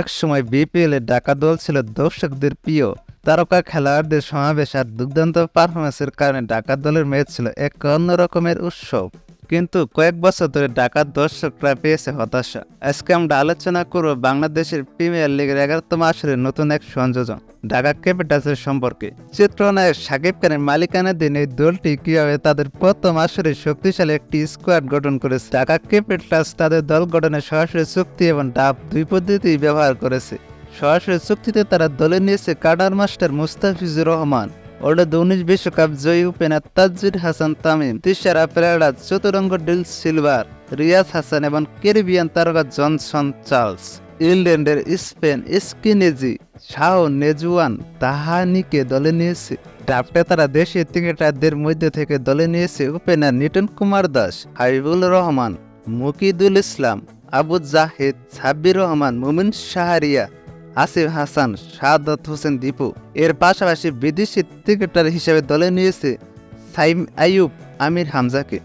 একসময় বিপিএল ডাকা দল ছিল দর্শকদের প্রিয়। তারকা খেলোয়াড়দের সমাবেশ আর দুর্দান্ত পারফরমেন্সের কারণে ডাকা দলের ম্যাচ ছিল এক অন্যরকমের উৎসব। কিন্তু কয়েক বছর ধরে ডাকাত দর্শকরা পেয়েছে হতাশা। আজকে আমরা আলোচনা করব বাংলাদেশের প্রিমিয়ার লিগের এগারোতম আসরের নতুন এক সংযোজন, ঢাকা ক্যাপিটালসের সম্পর্কে। চিত্রনায়ক সাকিব খানের মালিকানাধীন এই দলটি কীভাবে তাদের প্রথম আসরে শক্তিশালী একটি স্কোয়াড গঠন করেছে? ঢাকা ক্যাপিটালস তাদের দল গঠনে সরাসরি চুক্তি এবং ডাব দুই পদ্ধতি ব্যবহার করেছে। সরাসরি চুক্তিতে তারা দলে নিয়েছে কাডার মাস্টার মুস্তাফিজুর রহমান উনিশ বিশ্বকাপ জয়ী ওপেনার তাজুর হাসান তামিম। তিসারা পেরাডা চতুরঙ্গ ডিল সিলভার, রিয়াজ হাসান এবং ক্যারিবিয়ান তারকা জনসন চার্লস। ইংল্যান্ডের স্পেন স্কিনেজি শাহ নেজুয়ান তাহানিকে দলে নিয়েছে। ড্রাফটে তারা দেশীয় ক্রিকেটারদের মধ্যে থেকে দলে নিয়েছে ওপেনার নিটন কুমার দাস হাবিবুল রহমান, মুকিদুল ইসলাম, আবু জাহিদ, সাব্বির রহমান, মুমিন শাহরিয়া আসিফ হাসান, সাদাত হোসেন দীপু। এর পাশাপাশি বিদেশি ক্রিকেটার হিসেবে দলে নিয়েছে সাইম আইয়ুব, আমির হামজাকে।